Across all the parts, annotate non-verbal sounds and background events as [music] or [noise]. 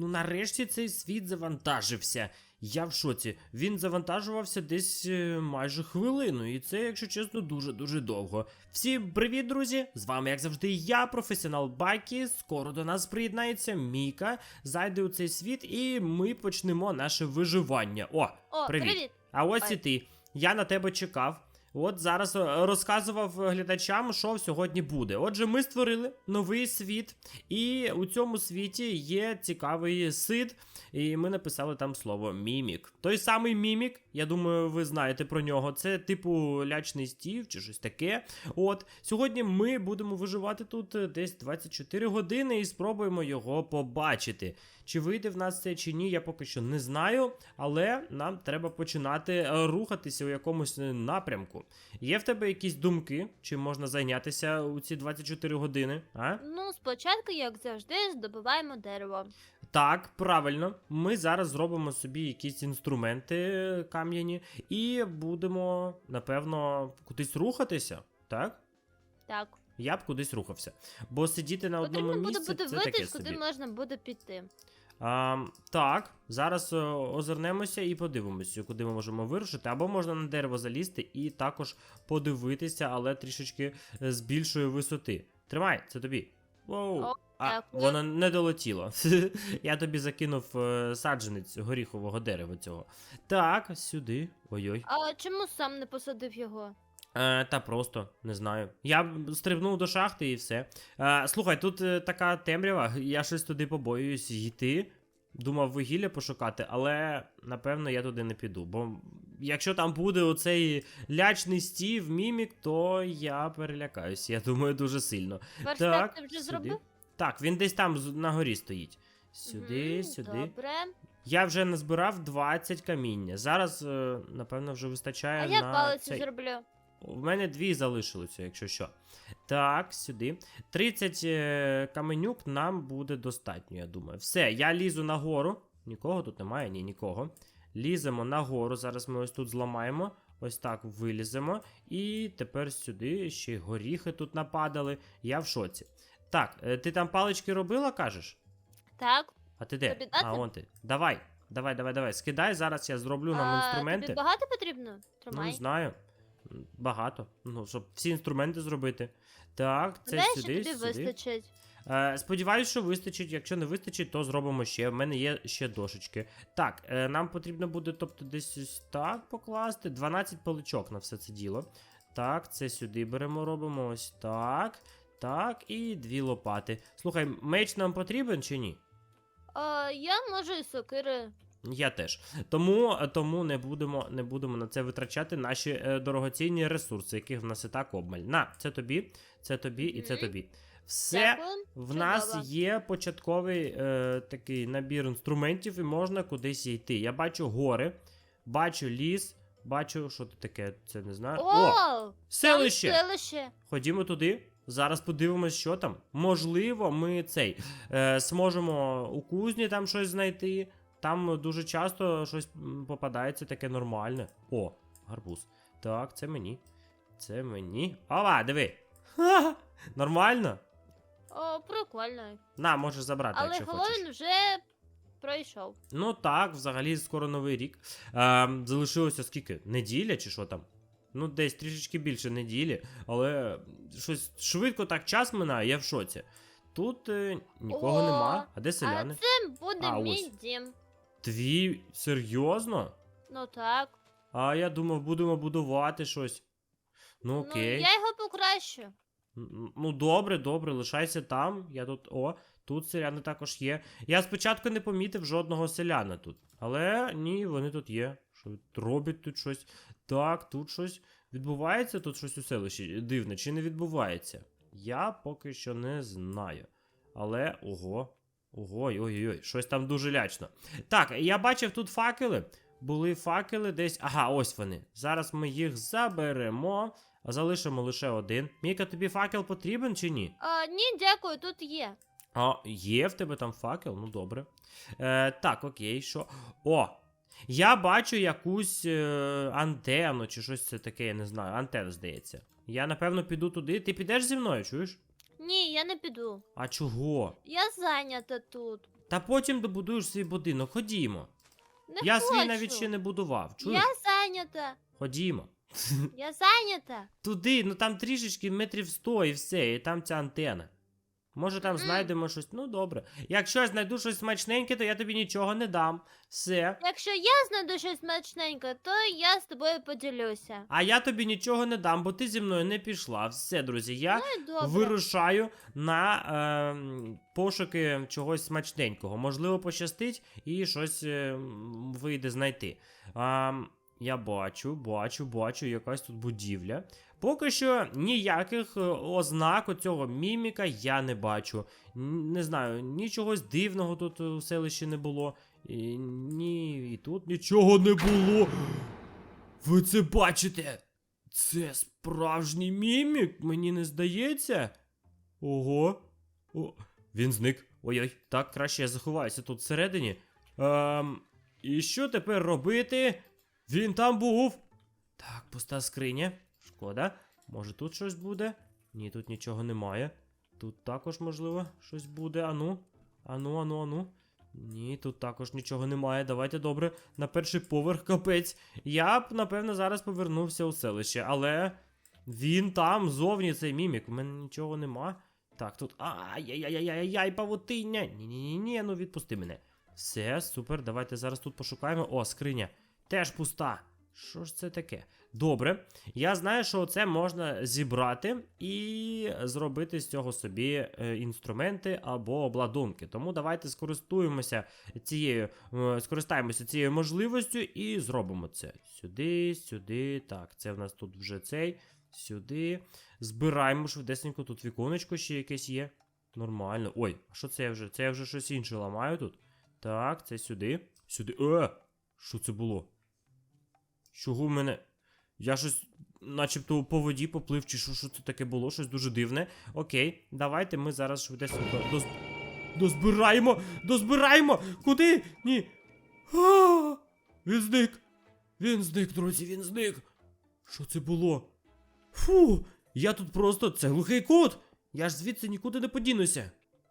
Ну нарешті цей світ завантажився. Я в шоці. Він завантажувався десь е, майже хвилину, і це, якщо чесно, дуже-дуже довго. Всім привіт, друзі! З вами, як завжди, я, професіонал Бакі. Скоро до нас приєднається Міка, зайде у цей світ, і ми почнемо наше виживання. О, О, привіт. привіт. А ось Ой. і ти. Я на тебе чекав. От зараз е, розказував глядачам, що сьогодні буде. Отже, ми створили новий світ, і у цьому світі є цікавий сид, і ми написали там слово мімік. Той самий мімік, я думаю, ви знаєте про нього. Це типу лячний стів чи щось таке. От сьогодні ми будемо виживати тут е, десь 24 години і спробуємо його побачити. Чи вийде в нас це чи ні, я поки що не знаю, але нам треба починати е, рухатися у якомусь е, напрямку. Є в тебе якісь думки, чим можна зайнятися у ці 24 години? А? Ну, спочатку, як завжди, здобуваємо дерево. Так, правильно. Ми зараз зробимо собі якісь інструменти е, кам'яні і будемо, напевно, кудись рухатися, так? Так. Я б кудись рухався. Бо сидіти на одному Потрібно буде місці це таке подивитись, собі. куди можна буде піти. А, так, зараз е, озирнемося і подивимося, куди ми можемо вирушити. Або можна на дерево залізти і також подивитися, але трішечки е, з більшої висоти. Тримай, це тобі. Воу. О, а, воно не долетіло. [laughs] Я тобі закинув е, саджанець горіхового дерева цього. Так, сюди. Ой-ой. А чому сам не посадив його? Е, та просто не знаю. Я стрибнув до шахти і все. Е, слухай, тут е, така темрява, я щось туди побоююсь йти. Думав вугілля пошукати, але напевно я туди не піду. Бо якщо там буде оцей лячний стів, мімік, то я перелякаюсь. Я думаю, дуже сильно. Верстак так, ти вже сюди. зробив? Так, він десь там на горі стоїть. Сюди, Мгм, сюди. Добре. Я вже назбирав 20 каміння. Зараз, напевно, вже вистачає А на я палицю цей. зроблю. У мене дві залишилося, якщо що. Так, сюди. 30 е, каменюк нам буде достатньо, я думаю. Все, я лізу нагору. Нікого тут немає, ні, нікого. Ліземо нагору. Зараз ми ось тут зламаємо. Ось так виліземо. І тепер сюди ще й горіхи тут нападали. Я в шоці. Так, е, ти там палички робила, кажеш? Так. А ти де? Тобі? А, вон ти. Давай, давай, давай, давай. Скидай, зараз я зроблю нам а, інструменти. Тобі багато потрібно? Ну, знаю. Багато. Ну, щоб всі інструменти зробити. Так, це Знаєш, сюди, тобі сюди. вистачить. Е, сподіваюсь, що вистачить. Якщо не вистачить, то зробимо ще. В мене є ще дошечки. Так, е, нам потрібно буде, тобто, десь ось так покласти. 12 паличок на все це діло. Так, це сюди беремо, робимо ось так. Так, і дві лопати. Слухай, меч нам потрібен чи ні? А, я можу і сокири. Я теж. Тому, тому не будемо, не будемо на це витрачати наші е, дорогоцінні ресурси, яких в нас і так обмаль. На, це тобі, це тобі і це тобі. Все Дякую. в нас Чудово. є початковий е, такий набір інструментів, і можна кудись йти. Я бачу гори, бачу ліс, бачу, що це таке, це не знаю. О, О, селище! Селище. Ходімо туди. Зараз подивимось, що там. Можливо, ми цей е, зможемо у кузні там щось знайти. Там дуже часто щось попадається таке нормальне. О, гарбуз. Так, це мені. Це мені. Ова, диви. Ха, нормально? О, прикольно. На, можеш забрати, Але якщо хочеш. Хеллоуін вже пройшов. Ну так, взагалі скоро новий рік. Е, залишилося скільки? Неділя чи що там? Ну, десь трішечки більше неділі, але щось швидко так час минає, я в шоці. Тут е, нікого О, нема. А де селяни? А це буде А, мій ось. дім. Твій серйозно? Ну так. А я думав, будемо будувати щось. Ну окей. Ну, я його покращу. Ну, добре, добре, лишайся там. Я тут. О, тут селяни також є. Я спочатку не помітив жодного селяна тут. Але ні, вони тут є. Що роблять тут щось? Так, тут щось відбувається, тут щось у селищі дивне, чи не відбувається? Я поки що не знаю. Але ого. Ого, ой-ой-ой, щось там дуже лячно. Так, я бачив тут факели. Були факели десь. Ага, ось вони. Зараз ми їх заберемо, а залишимо лише один. Міка, тобі факел потрібен чи ні? А, ні, дякую, тут є. А, є в тебе там факел? Ну добре. Е, так, окей, що. О! Я бачу якусь е, антенну чи щось це таке, я не знаю. Антенна, здається. Я напевно піду туди. Ти підеш зі мною, чуєш? Ні, я не піду. А чого? Я зайнята тут. Та потім добудуєш свій будинок. Ходімо. Не Я хочу. свій навіть ще не будував. Чуєш? Я зайнята. Ходімо. Я зайнята. Туди, ну там трішечки метрів сто і все, і там ця антена. Може там знайдемо щось. Ну добре. Якщо я знайду щось смачненьке, то я тобі нічого не дам. Все. Якщо я знайду щось смачненьке, то я з тобою поділюся. А я тобі нічого не дам, бо ти зі мною не пішла. Все, друзі, я Ну і добре. вирушаю на е, пошуки чогось смачненького. Можливо, пощастить і щось е, м, вийде знайти. А, я бачу, бачу, бачу, якась тут будівля. Поки що ніяких е, ознак оцього міміка я не бачу. Не знаю, нічогось дивного тут у селищі не було. І, ні, і тут нічого не було. Ви це бачите? Це справжній мімік, мені не здається. Ого. О, він зник. Ой-ой, так краще я заховаюся тут всередині. Ем, і що тепер робити? Він там був. Так, пуста скриня. Шкода. Може тут щось буде? Ні, тут нічого немає. Тут також, можливо, щось буде. Ану. Ану, ану, ану. Ні, тут також нічого немає. Давайте добре. На перший поверх [laughs] капець. Я б, напевно, зараз повернувся у селище, але він там, зовні цей мімік. У мене нічого нема. Так, тут. Ай-яй-яй-яй-яй, павутиння. Ні-ні-ні, ну відпусти мене. Все, супер, давайте зараз тут пошукаємо. О, скриня. Теж пуста. Що ж це таке? Добре. Я знаю, що це можна зібрати і зробити з цього собі е, інструменти або обладунки. Тому давайте скористуємося цією, е, скористаємося цією можливістю і зробимо це. Сюди, сюди. Так, це в нас тут вже цей. Сюди. Збираємо швидесенько, тут віконечко ще якесь є. Нормально. Ой, а що це я вже? Це я вже щось інше ламаю тут. Так, це сюди. Сюди. Е! Що це було? Чого в мене. Я щось, начебто, по воді поплив, чи що, що це таке було, щось дуже дивне. Окей, давайте ми зараз швидесенько доз... дозбираємо! Дозбираємо! Куди? Ні. А, він зник! Він зник, друзі, він зник! Що це було? Фу, я тут просто. Це глухий кут! Я ж звідси нікуди не подінуся.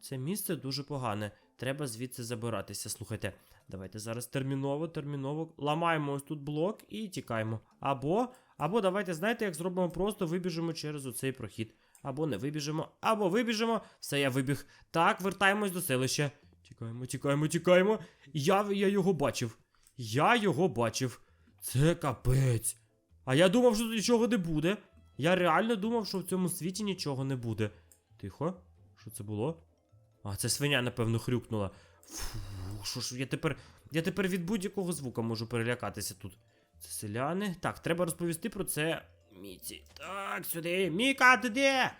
Це місце дуже погане. Треба звідси забиратися. Слухайте, давайте зараз терміново, терміново ламаємо ось тут блок і тікаємо. Або, або давайте, знаєте, як зробимо просто вибіжимо через оцей прохід. Або не вибіжимо, або вибіжимо. Все, я вибіг. Так, вертаємось до селища. Тікаємо, тікаємо, тікаємо. Я, я його бачив. Я його бачив. Це капець. А я думав, що тут нічого не буде. Я реально думав, що в цьому світі нічого не буде. Тихо, що це було? А, це свиня, напевно, хрюкнула. Фу, що ж, я тепер. Я тепер від будь-якого звука можу перелякатися тут. Це селяни. Так, треба розповісти про це Міці. Так, сюди. Міка, ти де?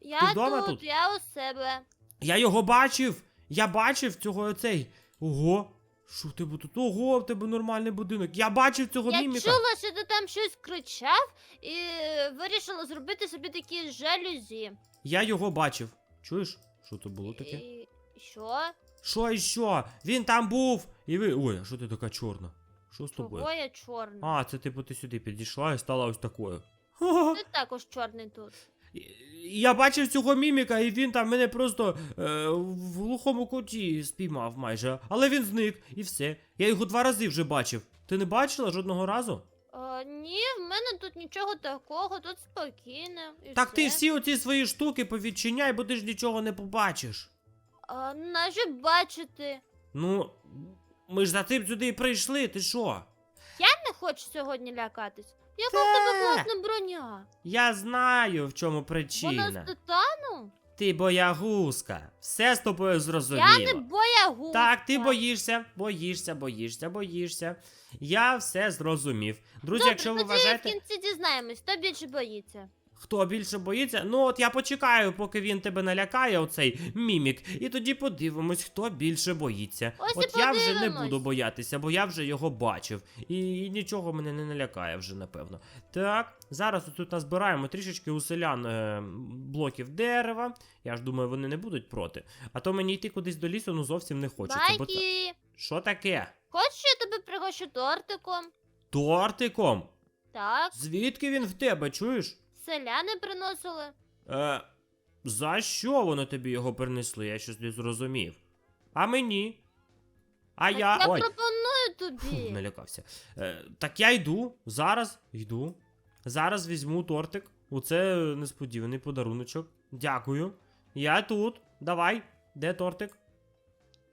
Я Ти вдома тут, тут? я у себе. Я його бачив! Я бачив цього оцей. Ого. Що в тебе тут? Ого, в тебе нормальний будинок. Я бачив цього Я міміка. чула, що ти там щось кричав і вирішила зробити собі такі жалюзі. Я його бачив. Чуєш? Що це було таке? І... Що? Що і що? Він там був! І ви. Ой, а що ти така чорна? Що з тобою? Чого я чорний? А, це типу ти сюди підійшла і стала ось такою. Ти також чорний тут. Я бачив цього міміка, і він там мене просто е, в глухому куті спіймав майже. Але він зник, і все. Я його два рази вже бачив. Ти не бачила жодного разу? Ні, в мене тут нічого такого, тут спокійно. І Так ти все. всі оці свої штуки повідчиняй, бо ти ж нічого не побачиш. А, нащо бачити? Ну, ми ж за тим сюди і прийшли, ти що? Я не хочу сьогодні лякатись. Яка в Та. тебе класна броня? Я знаю, в чому Вона причина. з титану? Ти боягузка. Все з тобою зрозуміло. Я не боягузка. Так, ти боїшся, боїшся, боїшся, боїшся. Я все зрозумів. Друзі, Добре, якщо ви тоді вважаєте, в кінці дізнаємось, хто більше боїться. Хто більше боїться, ну от я почекаю, поки він тебе налякає, оцей мімік, і тоді подивимось, хто більше боїться. Ось і от я вже не подивимось. буду боятися, бо я вже його бачив. І, нічого мене не налякає вже, напевно. Так, зараз тут назбираємо трішечки у селян е, блоків дерева. Я ж думаю, вони не будуть проти. А то мені йти кудись до лісу ну зовсім не хочеться. Бо... та- Байки, Що таке? хочеш, я тебе пригощу тортиком? Тортиком? Так, Звідки він в тебе, чуєш? Селяни приносили. Е, за що вони тобі його принесли? Я щось не зрозумів. А мені? А Так я. я Ой, пропоную фу, тобі. [laughs] налякався. Е, так я йду. Зараз йду. Зараз візьму тортик. Оце несподіваний подаруночок. Дякую. Я тут. Давай. Де тортик?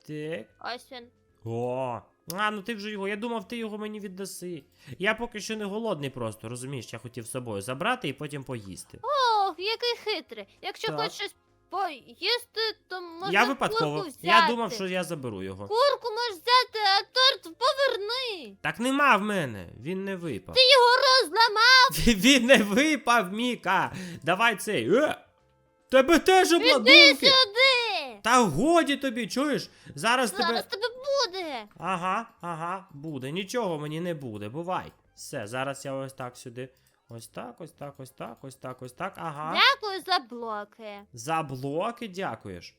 Так. Ось він. О, а ну ти вже його. Я думав, ти його мені віддаси. Я поки що не голодний просто, розумієш, я хотів з собою забрати і потім поїсти. Ох, який хитрий. Якщо Так. хочеш щось поїсти, то можна я випадково. курку взяти. Я думав, що я заберу його. Курку можеш взяти, а торт поверни. Так нема в мене, він не випав. Ти його розламав. Він не випав, Міка. Давай цей. Е! Тебе теж Іди обладунки. сюди. Та годі тобі, чуєш? Зараз тебе. Зараз тебе буде. Ага, ага, буде. Нічого мені не буде. Бувай. Все, зараз я ось так сюди. Ось так, ось так, ось так, ось так, ось так. Ага. Дякую за блоки. За блоки дякуєш.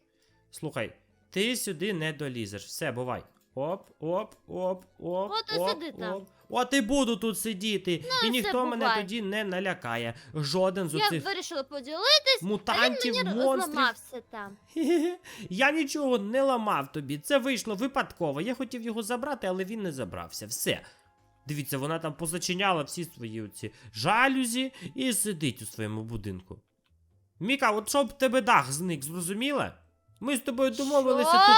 Слухай, ти сюди не долізеш. Все, бувай. Оп, оп, оп, оп. От і оп, сиди там. оп. От і буду тут сидіти. і все, ніхто мене бувай. тоді не налякає. Жоден з Я оцих вирішила поділитись, а він мутантів, мені монстрів. розламався там. [laughs] Я нічого не ламав тобі. Це вийшло випадково. Я хотів його забрати, але він не забрався. Все. Дивіться, вона там позачиняла всі свої оці жалюзі і сидить у своєму будинку. Міка, от щоб тебе дах зник, зрозуміла? Ми з тобою домовилися Що? тут.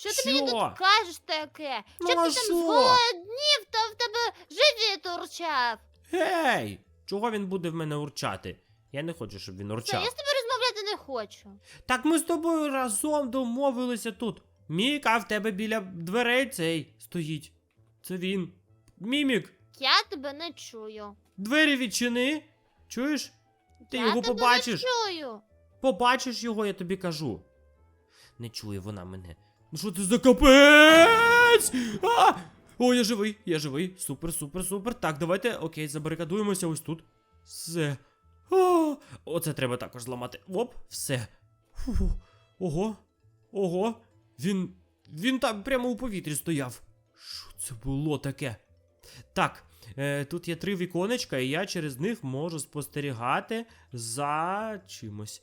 Що ти мені Що? тут кажеш таке? Ну, Що а ти там що? зголоднів, та в тебе живіт урчав? Гей! Чого він буде в мене урчати? Я не хочу, щоб він Все, урчав. я з тобою розмовляти не хочу. Так ми з тобою разом домовилися тут. Міка, в тебе біля дверей цей стоїть. Це він. Мімік, Я тебе не чую. двері відчини. Чуєш? Ти я його тебе побачиш. не чую. Побачиш його, я тобі кажу. Не чує вона мене. Ну що це за капець? А! О, я живий, я живий. Супер, супер, супер. Так, давайте, окей, забарикадуємося ось тут. Все. А, оце треба також зламати. Оп, все. Фу. Ого. Ого. Він. Він там прямо у повітрі стояв. Що це було таке? Так, е, тут є три віконечка, і я через них можу спостерігати за чимось.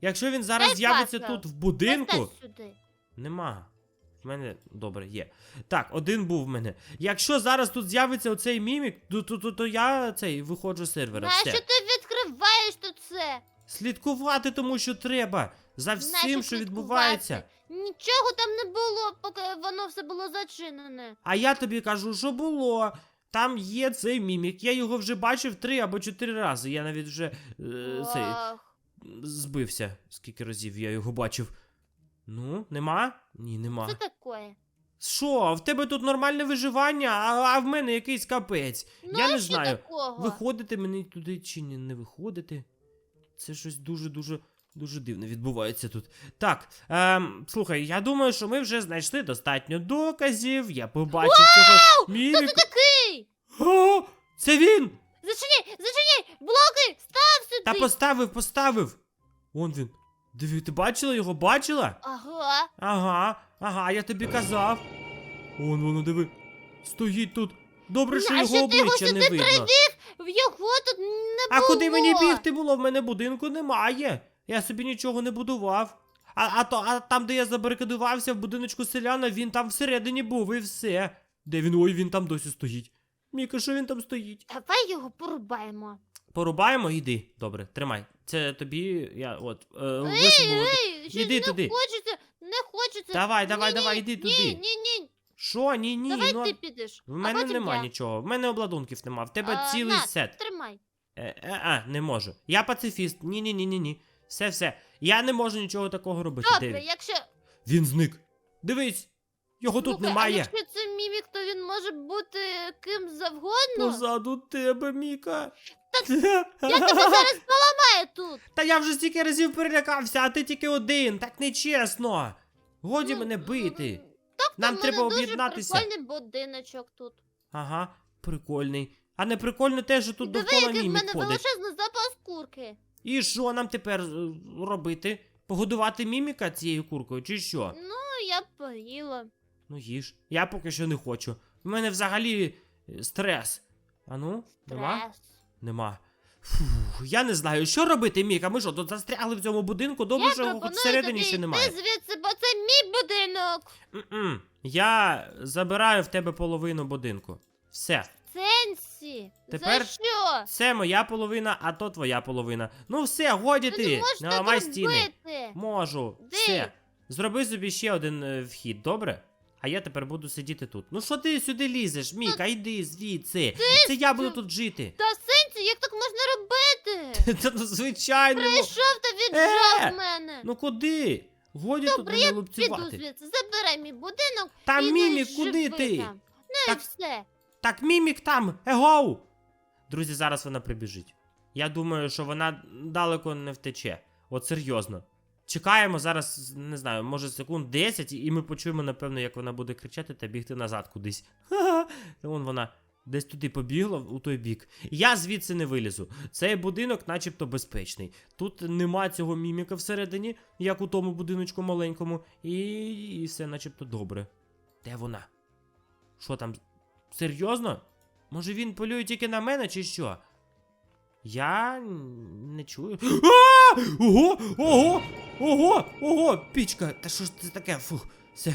Якщо він зараз Дай з'явиться паска. тут в будинку. Постав сюди. Нема. В мене добре є. Так, один був в мене. Якщо зараз тут з'явиться оцей мімік, то, то, то, то я цей виходжу з сервера. Нащо Все. ти відкриваєш тут це? Слідкувати, тому що треба. За всім, Нащо що слідкувати? відбувається. Нічого там не було, поки воно все було зачинене. А я тобі кажу, що було. Там є цей мімік. Я його вже бачив три або чотири рази. Я навіть вже е, цей, Ах, збився. Скільки разів я його бачив. Ну, нема? Ні, нема. Це таке. Що, в тебе тут нормальне виживання, а, а в мене якийсь капець. Ну, я не що знаю, такого? виходити мені туди чи ні, не виходити. Це щось дуже-дуже. Дуже дивно відбувається тут. Так, ем, слухай, я думаю, що ми вже знайшли достатньо доказів. Я побачив цього Хто ти міміка. такий? О, це він! Зачиняй, зачиняй! Блоки! Став сюди! Та поставив, поставив. Вон він. Диви, ти бачила його? Бачила? Ага. Ага, ага, я тобі казав. Вон воно, диви. Стоїть тут. Добре, що Нащо його ти його обличчя не сюди видно. привів? В його тут не А було. куди мені бігти було? В мене будинку немає. Я собі нічого не будував. А, а, то, а там, де я забарикадувався в будиночку селяна, він там всередині був і все. Де він? Ой, він там досі стоїть. Міка, що він там стоїть? Давай його порубаємо. Порубаємо, іди. Добре, тримай. Це тобі, я от, е, Ей, висипав. ей, щось Іди не туди. хочеться, не хочеться. Давай, давай, Ні, давай, ні, іди Ні, туди. ні, ні. Що? Ні, ні, Давай ну. ти підеш. В а мене потім нема я. нічого. В мене обладунків нема. В тебе А, цілий на, сет. Тримай. Е, е, а, не можу. Я пацифіст. Ні, ні, ні, ні, ні. Все, все. Я не можу нічого такого робити. Добре, він? якщо. Він зник. Дивись. Його тут Слухай, А немає. якщо то він може бути ким завгодно. Позаду тебе, Міка. [laughs] Я тебе зараз поламаю тут. Та я вже стільки разів перелякався, а ти тільки один. Так нечесно. Годі Ну, мене бити. Так, Нам там треба об'єднатися. прикольний будиночок тут. Ага, прикольний. А не прикольно те, що тут Диви, довкола який в мімік мене ходить. величезний запас курки. І що нам тепер е, робити? Погодувати міміка цією куркою, чи що? Ну, я б поїла. Ну їж. Я поки що не хочу. У мене взагалі е, стрес. А ну, нема? Нема. Фух, я не знаю, що робити, Міка. Ми що, тут застрягли в цьому будинку? Добре, Я що його хоч всередині ще немає. звідси, бо це мій будинок. М-м. Я забираю в тебе половину будинку. Все. Сенсі. Тепер- За що? Це моя половина, а то твоя половина. Ну все, годі Ти ти. можеш не так ламай стіни. робити. Можу. Де? Все. Зроби собі ще один е, вхід, добре? А я тепер буду сидіти тут. Ну що ти сюди лізеш, Міка, йди звідси. Це я буду тут жити. Та сенсі, як так можна робити? Та ну звичайно. ну- Прийшов та віджав Е! мене. Ну куди? Годі тут Піду лупцювати. звідси, забирай мій будинок. Та мімік, куди ти? Ну Так- і все. Так, мімік там, егоу! Друзі, зараз вона прибіжить. Я думаю, що вона далеко не втече. От серйозно. Чекаємо зараз, не знаю, може секунд 10, і ми почуємо, напевно, як вона буде кричати та бігти назад кудись. Ха-ха. Вон вона десь туди побігла, у той бік. Я звідси не вилізу. Цей будинок, начебто, безпечний. Тут нема цього міміка всередині, як у тому будиночку маленькому, і, і все начебто добре. Де вона? Що там? Серйозно? Може він полює тільки на мене, чи що? Я не чую. А! Ого! Ого! Ого! Ого! Пічка! Та що ж це таке? Фух, все.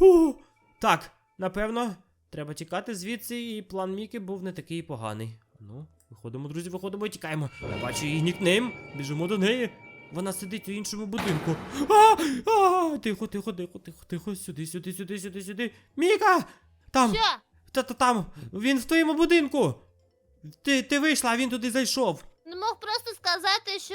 О! Так, напевно, треба тікати звідси, і план Міки був не такий поганий. Ну, виходимо, друзі, виходимо і тікаємо. Я бачу її нікнейм, біжимо до неї. Вона сидить у іншому будинку. А! А! Тихо, тихо, тихо, тихо, тихо, сюди, сюди, сюди, сюди, сюди. Міка! Там! Що? Та та там! Він в твоєму будинку! Ти, ти вийшла, а він туди зайшов. Не мог просто сказати, що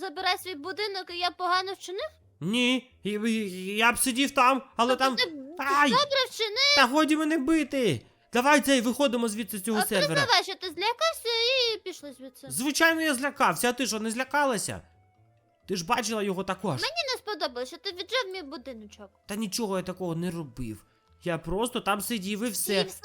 забирай свій будинок, і я погано вчинив? Ні, і- і- я б сидів там, але там. Тобто ти Ай! добре вчинив, Та годі мене бити! Давай цей виходимо звідси з цього а сервера. признавай, що ти злякався і пішли звідси. Звичайно, я злякався, а ти що, не злякалася? Ти ж бачила його також. Мені не сподобалось, що ти віджав мій будиночок. Та нічого я такого не робив. Я просто там сидів і все. все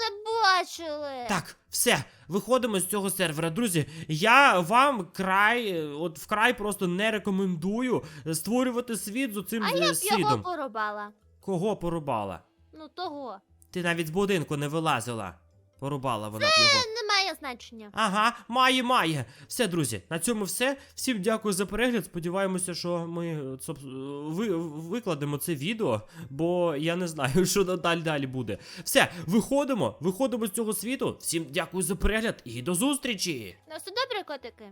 бачили. Так, все, виходимо з цього сервера. Друзі, я вам край, е, от вкрай просто не рекомендую створювати світ з цим а я б його свідом. порубала. Кого порубала? Ну того. Ти навіть з будинку не вилазила. Порубала вона б його. Не має значення. Ага, має, має. Все, друзі, на цьому все. Всім дякую за перегляд. Сподіваємося, що ми е, соб- ви, викладемо це відео, бо я не знаю, [laughs] що далі далі буде. Все, виходимо, виходимо з цього світу. Всім дякую за перегляд і до зустрічі! На все добре, котики.